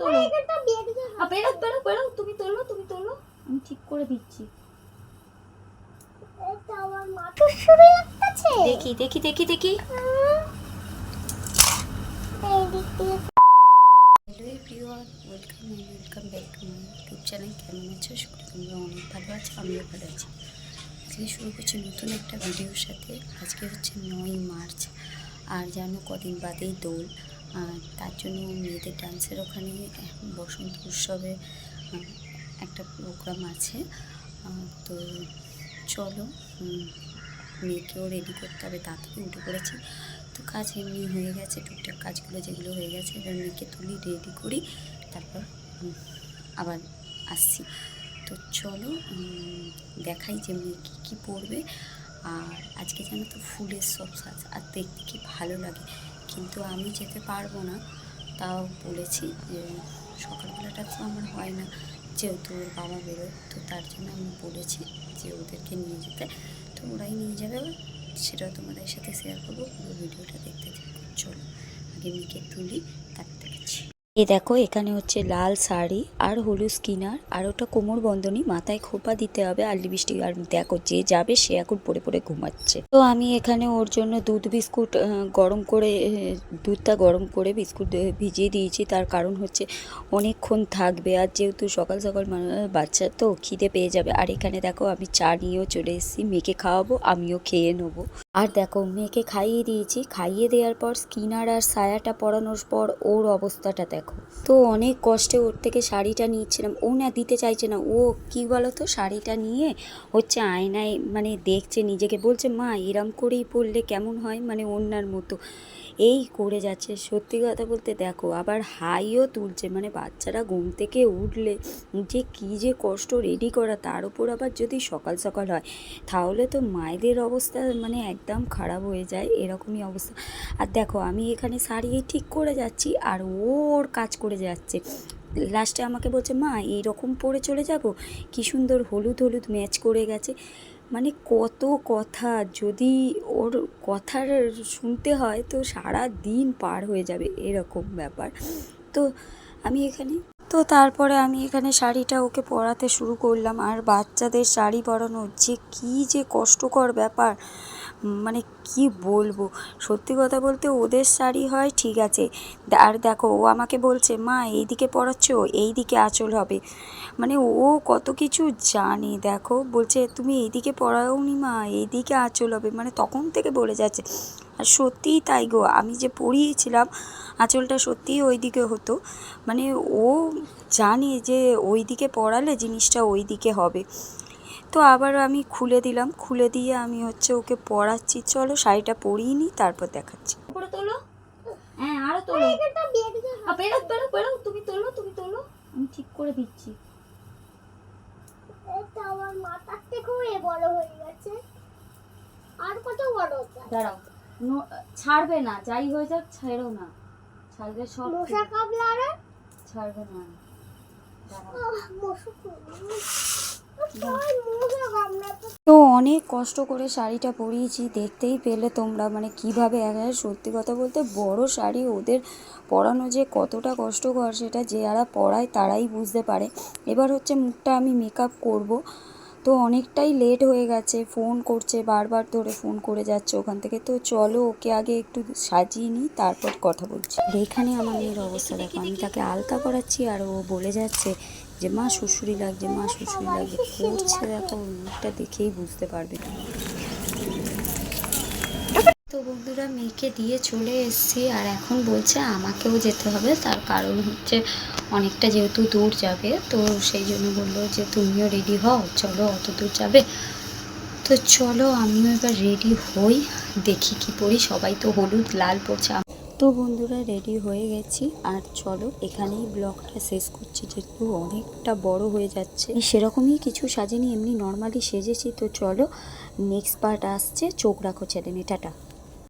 তোলো। আ, বেরো বেরো বেরো। তুমি তোলো তুমি তোলো। আমি ঠিক করে দিচ্ছি। দেখি দেখি দেখি দেখি। Hello everyone welcome welcome back to my YouTube channel কেমন আছো? তোমরা অনেক ভালো আছো আমিও ভালো আছি। আজকে শুরু করছি নতুন একটা ভিডিওর সাথে। আজকে হচ্ছে নয় মার্চ। আর জানো কদিন বাদেই দোল। তার জন্য মেয়েদের ডান্সের ওখানে বসন্ত উৎসবে একটা প্রোগ্রাম আছে। তো চলো মেয়েকেও রেডি করতে হবে। তাড়াতাড়ি উঠে পড়েছি। তো কাজ এমনি হয়ে গেছে, টুকটাক কাজগুলো যেগুলো হয়ে গেছে, এবার মেয়েকে তুলি রেডি করি, তারপর আবার আসছি। তো চলো দেখাই যে মেয়ে কী কী পরবে আর আজকে যেন তো ফুলের সব সাজ, আর দেখতে কি ভালো লাগে। কিন্তু আমি যেতে পারব না। তাও বলেছি যে সকালবেলাটা তো আমার হয় না, যেহেতু ওর বাবা বেরোয়, তো তার জন্য আমি বলেছি যে ওদেরকে নিয়ে যেতে। তো ওরাই নিয়ে যাবে সেটাও তোমাদের সাথে শেয়ার করব। পুরো ভিডিওটা দেখতে চলো, আগে মেয়েকে তুলি, তারপর দেখাচ্ছি এই দেখো, এখানে হচ্ছে লাল শাড়ি আর হলুদ স্কিনার আর ওটা কোমর বন্ধনী, মাথায় খোপা দিতে হবে আর লিপস্টিক। আর দেখো, যে যাবে সে এখন পরে পরে ঘুমাচ্ছে। তো আমি এখানে ওর জন্য দুধ বিস্কুট গরম করে দুধটা গরম করে বিস্কুট ভিজিয়ে দিয়েছি। তার কারণ হচ্ছে অনেকক্ষণ থাকবে আর যেহেতু সকাল সকাল বাচ্চা, তো খিদে পেয়ে যাবে। আর এখানে দেখো, আমি চা নিয়েও চলে এসেছি, মেয়েকে খাওয়াবো, আমিও খেয়ে নেব। আর দেখো, মেয়েকে খাইয়ে দিয়েছি। খাইয়ে দেওয়ার পর স্কিনার আর সায়াটা পরানোর পর ওর অবস্থাটা তো অনেক কষ্টে ওর থেকে শাড়িটা নিচ্ছিলাম। ও না দিতে চাইছে না। ও কি বলো তো শাড়িটা নিয়ে হচ্ছে আয়নায় মানে দেখছে নিজেকে। বলছে, মা, এরম করেই পরলে কেমন হয়? মানে অন্যার মতো। এই করে যাচ্ছে। সত্যি কথা বলতে দেখো, আবার হাইও তুলছে। মানে বাচ্চারা ঘুম থেকে উঠলে যে কী যে কষ্ট রেডি করা, তার উপর আবার যদি সকাল সকাল হয়, তাহলে তো মায়েদের অবস্থা মানে একদম খারাপ হয়ে যায়। এরকমই অবস্থা। আর দেখো, আমি এখানে শাড়ি ঠিক করে যাচ্ছি, আর ওর কাজ করে যাচ্ছে। লাস্টে আমাকে বলছে, মা, এইরকম পরে চলে যাব? কি সুন্দর হলুদ হলুদ ম্যাচ করে গেছে। মানে কত কথা যদি ওর কথার শুনতে হয় তো সারা দিন পার হয়ে যাবে এরকম ব্যাপার। তো আমি এখানে, তো তারপরে আমি এখানে শাড়িটা ওকে পরাতে শুরু করলাম। আর বাচ্চাদের শাড়ি পরানো যে কী যে কষ্টকর ব্যাপার মানে কি বলব? সত্যি কথা বলতে ওদের শাড়ি হয়, ঠিক আছে। আর দেখো, ও আমাকে বলছে, মা, এইদিকে পরাচ্ছ, এইদিকে আঁচল হবে। মানে ও কত কিছু জানে, দেখো। বলছে, তুমি এইদিকে পড়াওনি মা, এইদিকে আঁচল হবে। মানে তখন থেকে বলে যাচ্ছে। আর সত্যিই তাই গো, আমি যে পড়িয়েছিলাম আঁচলটা সত্যিই ওই দিকে হতো। মানে ও জানে যে ওই দিকে পড়ালে জিনিসটা ওই দিকে হবে। তো আবার আমি খুলে দিলাম। খুলে দিয়ে আমি হচ্ছে ওকে পড়াচ্ছি। চলো শাড়িটা পরিয়ে নিই তারপর দেখাচ্ছি। তোলো। হ্যাঁ আরও তোলো। বেরো বেরো বেরো তুমি তোলো তুমি তোলো। আমি ঠিক করে দিচ্ছি। আমার মাথার থেকেও এ বড় হয়ে গেছে। আর কত বড় দাঁড়াও। ছাড়বে না। যাই হয়ে যাক ছেড়ো না। ছাড়বে সব মশা ছাড়বে না। দাঁড়াও। মশা তো অনেক কষ্ট করে শাড়িটা পরিয়েছি, দেখতেই পেলে তোমরা। মানে কীভাবে সত্যি কথা বলতে বড় শাড়ি ওদের পরানো যে কতটা কষ্টকর সেটা যারা পরায় তারাই বুঝতে পারে। এবার হচ্ছে মুখটা আমি মেকআপ করব। তো অনেকটাই লেট হয়ে গেছে ফোন করছে, বারবার ধরে ফোন করে যাচ্ছে ওখান থেকে। তো চলো ওকে আগে একটু সাজিয়ে নিই, তারপর কথা বলছি। এখানে আমার মেয়ের অবস্থা দেখো, আমি তাকে আলতা করাচ্ছি আর ও বলে যাচ্ছে যে মা শ্বশুরি লাগছে, মা শ্বশুরি লাগছে। করছে দেখো, মুখটা দেখেই বুঝতে পারবে তো বন্ধুরা, মেয়েকে দিয়ে চলে এসেছি আর এখন বলছে আমাকেও যেতে হবে। তার কারণ হচ্ছে অনেকটা যেহেতু দূর যাবে, তো সেই জন্য বলল যে তুমিও রেডি হও, চলো অত দূর যাবে। তো চলো, আমিও এবার রেডি হই, দেখি কি পরি সবাই তো হলুদ, লাল পড়ছে তো বন্ধুরা রেডি হয়ে গেছি। আর চলো, এখানেই ব্লগটা শেষ করছি। যেহেতু অনেকটা বড় হয়ে যাচ্ছে সেরকমই কিছু সাজেনি, এমনি নর্মালি সেজেছি। তো চলো নেক্সট পার্ট আসছে চোখ রাখো চ্যানেলে টাটা।